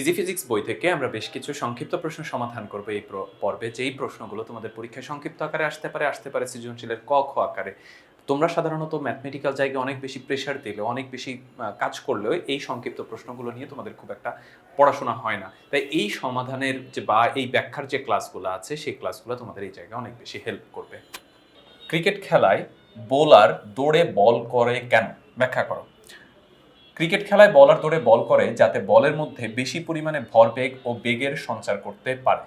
Easy physics বই থেকে আমরা বেশ কিছু সংক্ষিপ্ত প্রশ্ন সমাধান করব এই পর্বে। যেই প্রশ্নগুলো তোমাদের পরীক্ষায় সংক্ষিপ্ত আকারে আসতে পারে আসতে পারে সৃজনশীলের ক, খ আকারে। তোমরা সাধারণত ম্যাথমেটিক্যাল জায়গায় অনেক বেশি প্রেশার দিলে অনেক বেশি কাজ করলেও এই সংক্ষিপ্ত প্রশ্নগুলো নিয়ে তোমাদের খুব একটা পড়াশোনা হয় না। তাই এই সমাধানের যে বা, এই ব্যাখ্যার যে ক্লাসগুলো আছে, সেই ক্লাসগুলো তোমাদের এই জায়গায় অনেক বেশি হেল্প করবে। ক্রিকেট খেলায় বোলার দৌড়ে বল করে কেন? ব্যাখ্যা করো। ক্রিকেট খেলায় বলার দৌড়ে বল করে যাতে বলের মধ্যে বেশি পরিমাণে ভরবেগ ও বেগের সঞ্চার করতে পারে।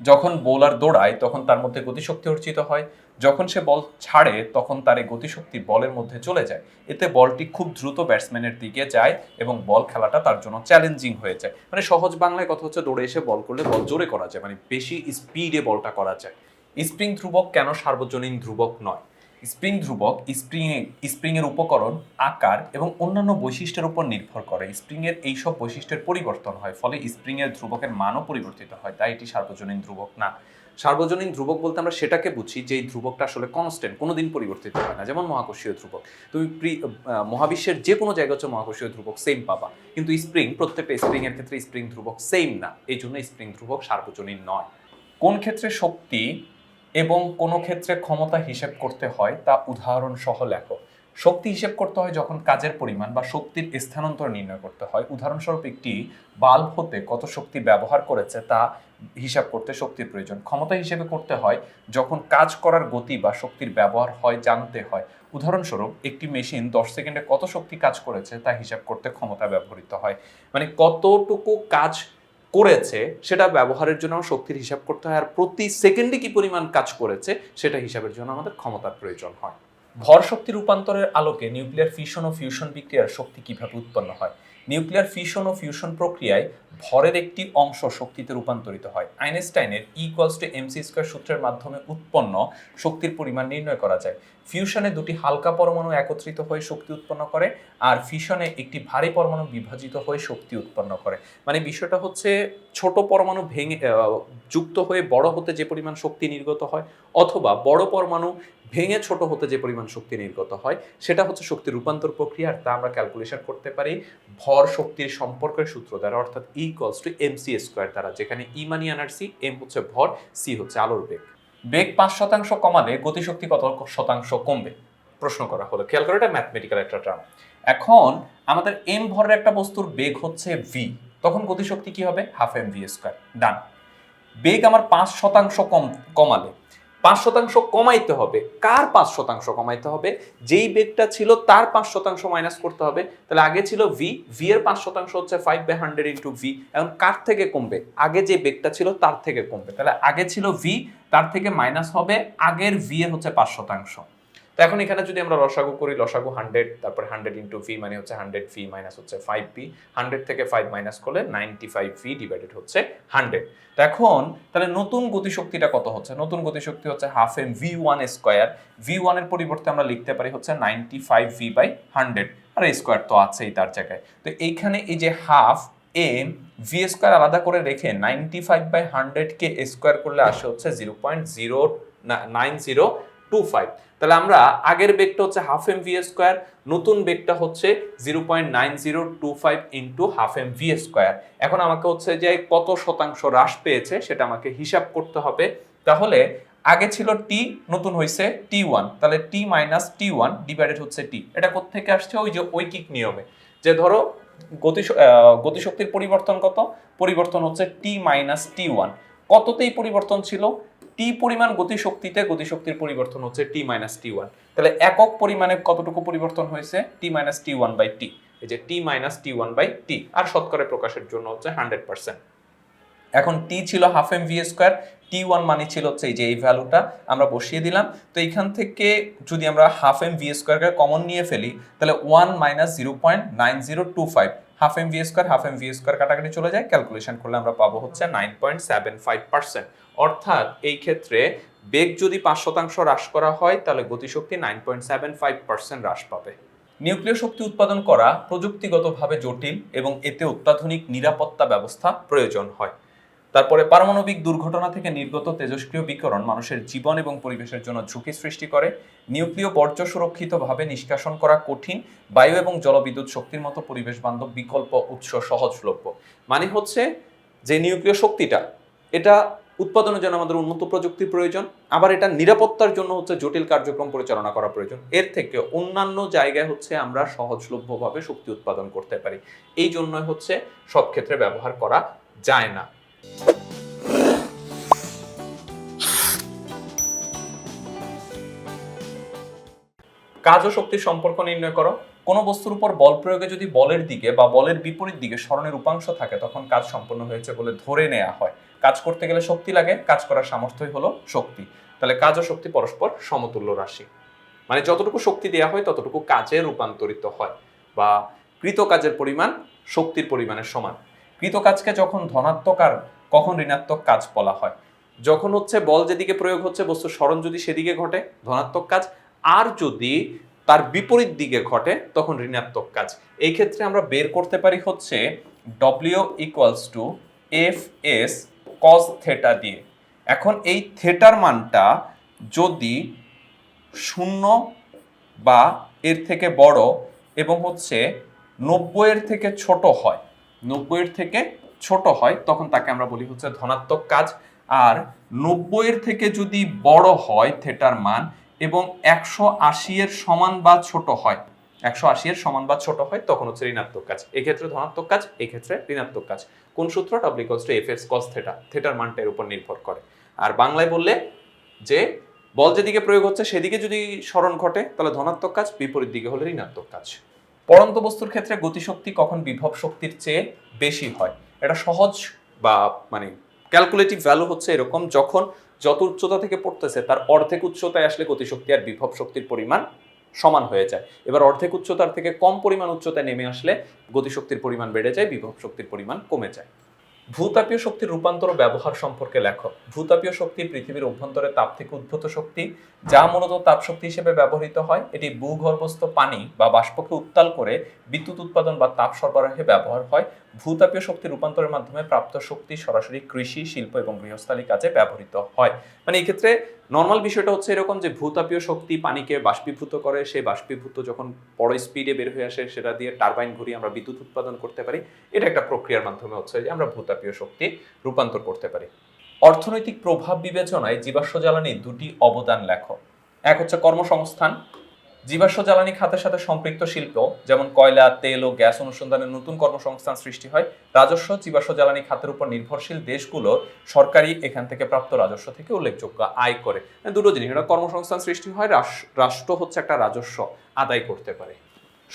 যখন বোলার দৌড়ায়, তখন তার মধ্যে গতিশক্তি অর্জিত হয়। যখন সে বল ছাড়ে, তখন তার এই গতিশক্তি বলের মধ্যে চলে যায়। এতে বলটি খুব দ্রুত ব্যাটসম্যানের দিকে যায় এবং বল খেলাটা তার জন্য চ্যালেঞ্জিং হয়ে যায়। মানে সহজ বাংলায় কথা হচ্ছে, দৌড়ে এসে বল করলে বল জোরে করা যায়। মানে বেশি স্পিডে বলটা করা যায়। স্প্রিং ধ্রুবক কেন সার্বজনীন ধ্রুবক নয়? স্প্রিং ধ্রুবক স্প্রিং স্প্রিং এর উপকরণ, আকার এবং অন্যান্য বৈশিষ্ট্যের উপর নির্ভর করে। স্প্রিং এর এইসব বৈশিষ্ট্যের পরিবর্তন হয়, ফলে স্প্রিং এর ধ্রুবকের মানও পরিবর্তিত হয়, তাই এটি সার্বজনীন ধ্রুবক না। সার্বজনীন ধ্রুবক বলতে আমরা সেটাকে বুঝি যে এই ধ্রুবকটা আসলে কনস্ট্যান্ট কোনোদিন পরিবর্তিত হয় না। যেমন মহাকর্ষীয় ধ্রুবক। তুমি মহাবিশ্বের যে কোনো জায়গা হচ্ছে মহাকর্ষীয় ধ্রুবক সেম পাবা। কিন্তু স্প্রিং, প্রত্যেকটা স্প্রিং এর ক্ষেত্রে স্প্রিং ধ্রুবক সেম না। এই জন্য স্প্রিং ধ্রুবক সার্বজনীন নয়। কোন ক্ষেত্রে শক্তি এবং কোন ক্ষেত্রে ক্ষমতা হিসেব করতে হয় তা উদাহরণ সহ লেখো শক্তি হিসেব করতে হয় যখন কাজের পরিমাণ বা শক্তির স্থানান্তর নির্ণয় করতে হয়। উদাহরণস্বরূপ একটি বাল্ব হতে কত শক্তি ব্যবহার করেছে তা হিসাব করতে শক্তির প্রয়োজন। ক্ষমতা হিসেবে করতে হয় যখন কাজ করার গতি বা শক্তির ব্যবহার হয়, জানতে হয়। উদাহরণস্বরূপ একটি মেশিন দশ সেকেন্ডে কত শক্তি কাজ করেছে তা হিসাব করতে ক্ষমতা ব্যবহৃত হয়। মানে কতটুকু কাজ করেছে, সেটা ব্যবহারের জন্য শক্তির হিসাব করতে হয়। আর প্রতি সেকেন্ডে কি পরিমাণ কাজ করেছে, সেটা হিসাবের জন্য আমাদের ক্ষমতার প্রয়োজন হয়। ভর শক্তি রূপান্তরের আলোকে নিউক্লিয়ার ফিশন ও ফিউশন বিক্রিয়ার শক্তি কীভাবে উৎপন্ন হয়? নিউক্লিয়ার ফিশন ও ফিউশন প্রক্রিয়ায় ভরের একটি অংশ শক্তিতে রূপান্তরিত হয়। আইনস্টাইনের ইকুয়ালস টু এমসি স্কোয়ার সূত্রের মাধ্যমে উৎপন্ন শক্তির পরিমাণ নির্ণয় করা যায়। ফিউশনে দুটি হালকা পরমাণু একত্রিত হয়ে শক্তি উৎপন্ন করে আর ফিশনে একটি ভারী পরমাণু বিভাজিত হয়ে শক্তি উৎপন্ন করে। মানে বিষয়টা হচ্ছে ছোট পরমাণু ভেঙে যুক্ত হয়ে বড় হতে যে পরিমাণ শক্তি নির্গত হয় অথবা বড় পরমাণু ভেঙে ছোট হতে যে পরিমাণ শক্তি নির্গত হয়, সেটা হচ্ছে শক্তি রূপান্তর প্রক্রিয়া, আর তা আমরা ক্যালকুলেশন করতে পারি ভর শক্তির সম্পর্কের সূত্র দ্বারা, অর্থাৎ E equals to M C square দ্বারা, যেখানে ই মানি এনার্জি এম হচ্ছে ভর সি হচ্ছে আলোর বেগ। বেগ পাঁচ শতাংশ কমালে গতিশক্তি কত শতাংশ কমবে? প্রশ্ন করা হলো। খেয়াল করে এটা ম্যাথমেটিক্যাল একটা টার্ম এখন আমাদের এম ভরের একটা বস্তুর বেগ হচ্ছে ভি তখন গতিশক্তি কি হবে? হাফ এম ভি স্কোয়ার ডান বেগ আমার পাঁচ শতাংশ কম, কমালে পাঁচ শতাংশ কমাইতে হবে। কার পাঁচ শতাংশ কমাইতে হবে? যেই বেগটা ছিল তার পাঁচ শতাংশ মাইনাস করতে হবে। তাহলে আগে ছিল ভি ভি এর পাঁচ শতাংশ হচ্ছে five by hundred into V এখন কার থেকে কমবে? আগে যে বেগটা ছিল তার থেকে কমবে। তাহলে আগে ছিল ভি তার থেকে মাইনাস হবে। আগের ভি এর হচ্ছে পাঁচ শতাংশ। এখন এখানে যদি আমরা লসাগু করি, লসাগু হান্ড্রেড তারপরে হান্ড্রেড ইন্টু ভি মানে হচ্ছে হান্ড্রেড ভি মাইনাস হচ্ছে ফাইভ ভি হান্ড্রেড থেকে ফাইভ মাইনাস করলে নাইনটি ফাইভ ভি ডিভাইডেড হচ্ছে হান্ড্রেড তো এখন তাহলে নতুন গতিশক্তিটা কত হচ্ছে? নতুন গতিশক্তি হচ্ছে half M V one square V ওয়ানের পরিবর্তে আমরা লিখতে পারি হচ্ছে ninety five V by hundred R square তো আছেই তার জায়গায়। তো এইখানে এই যে হাফ এম ভি স্কোয়ার আলাদা করে রেখে নাইনটি ফাইভ বাই হান্ড্রেডকে স্কোয়ার করলে আসে হচ্ছে zero point zero nine zero two five তাহলে আমরা আগের বেগটা হচ্ছে হাফ এম ভি স্কোয়ার নতুন বেগটা হচ্ছে zero point nine zero two five into half M V square এখন আমাকে হচ্ছে যে কত শতাংশ হ্রাস পেয়েছে সেটা আমাকে হিসাব করতে হবে। তাহলে আগে ছিল টি নতুন হয়েছে টি ওয়ান তাহলে T minus T one divided হচ্ছে টি এটা কোথেকে আসছে? ওই যে ঐকিক নিয়মে। যে ধরো গতি গতিশক্তির পরিবর্তন কত? পরিবর্তন হচ্ছে টি মাইনাস টি ওয়ান কততেই পরিবর্তন ছিল? টি পরিমাণ গতিশক্তিতে গতিশক্তির পরিবর্তন হচ্ছে টি মাইনাস টি ওয়ান তাহলে একক পরিমাণে কতটুকু পরিবর্তন হয়েছে? T minus T one by T এই যে T minus T one by T আর শতকরা প্রকাশের জন্য হচ্ছে হান্ড্রেড পার্সেন্ট এখন টি ছিল half M V square T one মানে ছিল হচ্ছে এই যে এই ভ্যালুটা আমরা বসিয়ে দিলাম। তো এইখান থেকে যদি আমরা হাফ এম ভি স্কোয়ারকে কমন নিয়ে ফেলি, তাহলে one minus zero point nine zero two five half M V square, half M V square কাটাকাটি চলে যায়। ক্যালকুলেশন করলে আমরা পাবো হচ্ছে nine point seven five percent অর্থাৎ এই ক্ষেত্রে বেগ যদি পাঁচ শতাংশ হ্রাস করা হয়, তাহলে গতিশক্তি nine point seven five percent হ্রাস পাবে। নিউক্লিয় শক্তি উৎপাদন করা প্রযুক্তিগতভাবে জটিল এবং এতে অত্যাধুনিক নিরাপত্তা ব্যবস্থা প্রয়োজন হয়। তারপরে পারমাণবিক দুর্ঘটনা থেকে নির্গত তেজস্ক্রিয় বিকিরণ মানুষের জীবন এবং পরিবেশের জন্য ঝুঁকি সৃষ্টি করে, নিউক্লিয় বর্জ্য সুরক্ষিতভাবে নিষ্কাশন করা কঠিন, বায়ু এবং জলবিদ্যুৎ শক্তির মতো পরিবেশ বান্ধব বিকল্প উৎস সহজলভ্য। মানে হচ্ছে যে নিউক্লিয় শক্তিটা, এটা উৎপাদনের জন্য আমাদের উন্নত প্রযুক্তির প্রয়োজন, আবার এটা নিরাপত্তার জন্য হচ্ছে জটিল কার্যক্রম পরিচালনা করা প্রয়োজন। এর থেকে অন্যান্য জায়গায় হচ্ছে আমরা সহজলভ্যভাবে শক্তি উৎপাদন করতে পারি। এই জন্যই হচ্ছে সব ক্ষেত্রে ব্যবহার করা যায় না। কাজ ও শক্তির সম্পর্ক নির্ণয় করো। কোনো বস্তুর উপর বল প্রয়োগে যদি বলের দিকে বা বলের বিপরীত দিকে স্মরণের উপাংশ থাকে, তখন কাজ সম্পন্ন হয়েছে বলে ধরে নেওয়া হয়। কাজ করতে গেলে শক্তি লাগে, কাজ করার সামর্থ্যই হলো শক্তি। তাহলে কাজ ও শক্তি পরস্পর সমতুল্য রাশি। মানে যতটুকু শক্তি দেওয়া হয়, ততটুকু কাজে রূপান্তরিত হয় বা কৃত কাজের পরিমাণ শক্তির পরিমাণের সমান। কৃত কাজকে যখন ধনাত্মক আর কখন ঋণাত্মক কাজ বলা হয়। যখন হচ্ছে বল যেদিকে প্রয়োগ হচ্ছে, বস্তু স্মরণ যদি সেদিকে ঘটে, ধনাত্মক কাজ, আর যদি তার বিপরীত দিকে ঘটে, তখন ঋণাত্মক কাজ। এই ক্ষেত্রে আমরা বের করতে পারি হচ্ছে W equals to F S cos theta দিয়ে। এখন এই থেটার মানটা যদি শূন্য বা এর থেকে বড় এবং হচ্ছে নব্বইয়ের থেকে ছোট হয় নব্বইয়ের থেকে ছোট হয়, তখন তাকে আমরা বলি হচ্ছে ধনাত্মক কাজ। আর নব্বইয়ের থেকে যদি বড় হয় থেটার মান এবং একশো আশি এর সমান বা ছোট হয়, একশো আশি এর সমান বা ছোট হয়, তখন হচ্ছে ঋণাত্মক কাজ। এক্ষেত্রে ধনাত্মক কাজ, এক্ষেত্রে ঋণাত্মক কাজ। কোন সূত্র? W F S cos theta থেটার মানটা এর উপর নির্ভর করে। আর বাংলায় বললে যে বল যেদিকে প্রয়োগ হচ্ছে, সেদিকে যদি স্মরণ ঘটে, তাহলে ধনাত্মক কাজ, বিপরীত দিকে হলে ঋণাত্মক কাজ। পরন্ত বস্তুর ক্ষেত্রে গতিশক্তি কখন বিভব শক্তির চেয়ে বেশি হয়? এটা সহজ বা মানে ক্যালকুলেটিভ ভ্যালু হচ্ছে এরকম যখন যত উচ্চতা থেকে পড়তেছে, তার অর্ধেক উচ্চতায় আসলে গতিশক্তি আর বিভব শক্তির পরিমাণ সমান হয়ে যায়। এবার অর্ধেক উচ্চতার থেকে কম পরিমাণ উচ্চতায় নেমে আসলে গতিশক্তির পরিমাণ বেড়ে যায়, বিভব শক্তির পরিমাণ কমে যায়। ভূতাপীয় শক্তির রূপান্তর ব্যবহার সম্পর্কে লেখো। ভূতাপীয় শক্তি পৃথিবীর অভ্যন্তরে তাপ থেকে উদ্ভূত শক্তি, যা মূলত তাপ শক্তি হিসেবে ব্যবহৃত হয়। এটি ভূগর্ভস্থ পানি বা বাষ্পকে উত্তাল করে বিদ্যুৎ উৎপাদন বা তাপ সরবরাহে ব্যবহার হয়। ভূতাপীয় শক্তি রূপান্তরের মাধ্যমে প্রাপ্ত শক্তি সরাসরি কৃষি, শিল্প এবং গৃহস্থালী কাজে ব্যবহৃত হয়। মানে এই ক্ষেত্রে নর্মাল বিষয়টা হচ্ছে এরকম যে ভূতাপীয় শক্তি পানিকে বাষ্পীভূত করে, সেই বাষ্পীভূত যখন বড় স্পিডে বের হয়ে আসে, সেটা দিয়ে টারবাইন ঘুরিয়ে আমরা বিদ্যুৎ উৎপাদন করতে পারি। এটা একটা প্রক্রিয়ার মাধ্যমে হচ্ছে যে আমরা ভূতাপীয় শক্তি রূপান্তর করতে পারি। অর্থনৈতিক প্রভাব বিবেচনায় জীবাশ্ম জ্বালানি দুটি অবদান লেখো এক হচ্ছে কর্মসংস্থান জীবাশ্ম জ্বালানি খাতের সাথে সম্পৃক্ত শিল্প, যেমন কয়লা, তেল ও গ্যাস অনুসন্ধানের নতুন কর্মসংস্থান সৃষ্টি হয়, রাজস্ব জীবাশ্ম জ্বালানি খাতের উপর নির্ভরশীল দেশগুলো সরকারি এখান থেকে প্রাপ্ত রাজস্ব থেকে উল্লেখযোগ্য আয় করে। দুটো জিনিস, এটা কর্মসংস্থান সৃষ্টি হয় রাষ্ট্র হচ্ছে একটা রাজস্ব আদায় করতে পারে।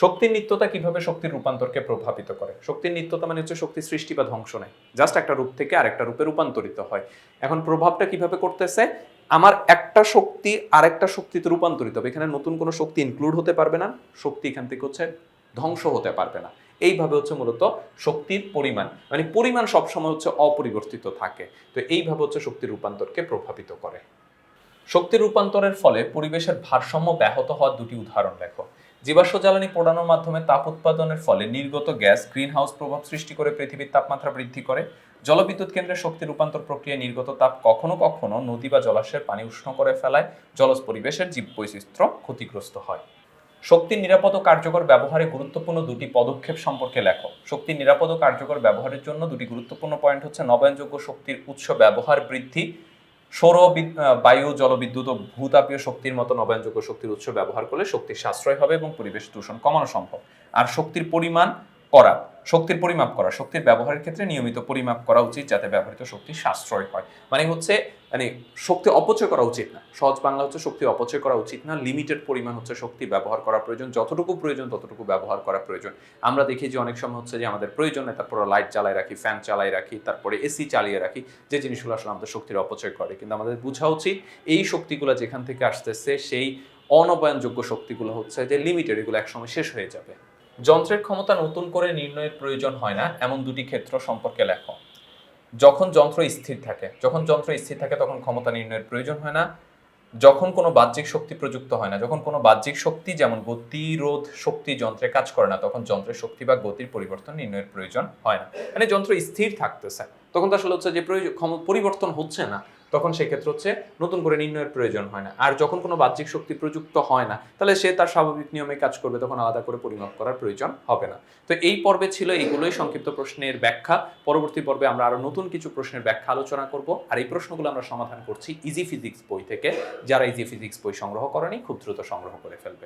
শক্তির নিত্যতা কীভাবে শক্তির রূপান্তরকে প্রভাবিত করে? শক্তির নিত্যতা মানে হচ্ছে শক্তি সৃষ্টি বা ধ্বংস নয়, জাস্ট একটা রূপ থেকে আরেকটা রূপে রূপান্তরিত হয়। এখন প্রভাবটা কীভাবে করতেছে? আমার একটা শক্তি আরেকটা শক্তিতে রূপান্তরিত হবে। এখানে নতুন কোনো শক্তি ইনক্লুড হতে পারবে না। শক্তি এখান থেকে হচ্ছে ধ্বংস হতে পারবে না। এইভাবে হচ্ছে মূলত শক্তির পরিমাণ মানে পরিমাণ সবসময় হচ্ছে অপরিবর্তিত থাকে। তো এইভাবে হচ্ছে শক্তির রূপান্তরকে প্রভাবিত করে। শক্তির রূপান্তরের ফলে পরিবেশের ভারসাম্য ব্যাহত হওয়ার দুটি উদাহরণ লেখো। জীবাশ্ম জ্বালানি পোড়ানোর মাধ্যমে তাপ উৎপাদনের ফলে নির্গত গ্যাস গ্রিন হাউস প্রভাব সৃষ্টি করে, পৃথিবীর তাপমাত্রা বৃদ্ধি করে। জলবিদ্যুৎ কেন্দ্রে শক্তি রূপান্তর প্রক্রিয়ায় নির্গত তাপ কখনো কখনো নদী বা জলাশয়ের পানি উষ্ণ করে ফেলায়। জলজ পরিবেশের জীব বৈচিত্র্য ক্ষতিগ্রস্ত হয়। শক্তির নিরাপদ ও কার্যকর ব্যবহারে গুরুত্বপূর্ণ দুটি পদক্ষেপ সম্পর্কে লেখো। শক্তির নিরাপদ ও কার্যকর ব্যবহারের জন্য দুটি গুরুত্বপূর্ণ পয়েন্ট হচ্ছে নবায়নযোগ্য শক্তির উৎস ব্যবহার বৃদ্ধি, সৌর বায়ু, জলবিদ্যুৎ ও ভূতাপীয় শক্তির মতো নবায়নযোগ্য শক্তির উৎস ব্যবহার করলে শক্তির সাশ্রয় হবে এবং পরিবেশ দূষণ কমানো সম্ভব। আর শক্তির পরিমাণ করা শক্তির পরিমাপ করা, শক্তির ব্যবহারের ক্ষেত্রে নিয়মিত পরিমাপ করা উচিত যাতে ব্যবহৃত শক্তি সাশ্রয় হয়। মানে হচ্ছে মানে শক্তি অপচয় করা উচিত না। সহজ বাংলা হচ্ছে শক্তি অপচয় করা উচিত না লিমিটেড পরিমাণ হচ্ছে শক্তি ব্যবহার করা প্রয়োজন, যতটুকু প্রয়োজন ততটুকু ব্যবহার করা প্রয়োজন। আমরা দেখি যে অনেক সময় হচ্ছে যে আমাদের প্রয়োজন তারপরে লাইট জ্বালায় রাখি ফ্যান চালাই রাখি, তারপরে এসি চালিয়ে রাখি, যে জিনিসগুলো আসলে আমাদের শক্তির অপচয় করে। কিন্তু আমাদের বোঝা উচিত, এই শক্তিগুলো যেখান থেকে আসতেছে, সেই অনবায়নযোগ্য শক্তিগুলো হচ্ছে যে লিমিটেড এগুলো একসময় শেষ হয়ে যাবে। যন্ত্রের ক্ষমতা নতুন করে নির্ণয়ের প্রয়োজন হয় না, এমন দুটি ক্ষেত্র সম্পর্কে লেখো। যখন যন্ত্র স্থির থাকে, যখন যন্ত্র স্থির থাকে তখন ক্ষমতা নির্ণয়ের প্রয়োজন হয় না, যখন কোনো বাহ্যিক শক্তি প্রযুক্ত হয় না, যখন কোনো বাহ্যিক শক্তি যেমন গতিরোধ শক্তি যন্ত্রে কাজ করে না, তখন যন্ত্রের শক্তি বা গতির পরিবর্তন নির্ণয়ের প্রয়োজন হয় না। মানে যন্ত্র স্থির থাকতেছে, তখন তো আসলে হচ্ছে যে পরিবর্তন হচ্ছে না। তখন সেক্ষেত্রে হচ্ছে নতুন করে নির্ণয়ের প্রয়োজন হয় না। আর যখন কোনো বাহ্যিক শক্তি প্রযুক্ত হয় না, তাহলে সে তার স্বাভাবিক নিয়মে কাজ করবে, তখন আলাদা করে পরিমাপ করার প্রয়োজন হবে না। তো এই পর্বে ছিল এইগুলোই সংক্ষিপ্ত প্রশ্নের ব্যাখ্যা। পরবর্তী পর্বে আমরা আরও নতুন কিছু প্রশ্নের ব্যাখ্যা আলোচনা করব। আর এই প্রশ্নগুলো আমরা সমাধান করছি ইজি ফিজিক্স বই থেকে। যারা ইজি ফিজিক্স বই সংগ্রহ করেনি, খুব দ্রুত সংগ্রহ করে ফেলবে।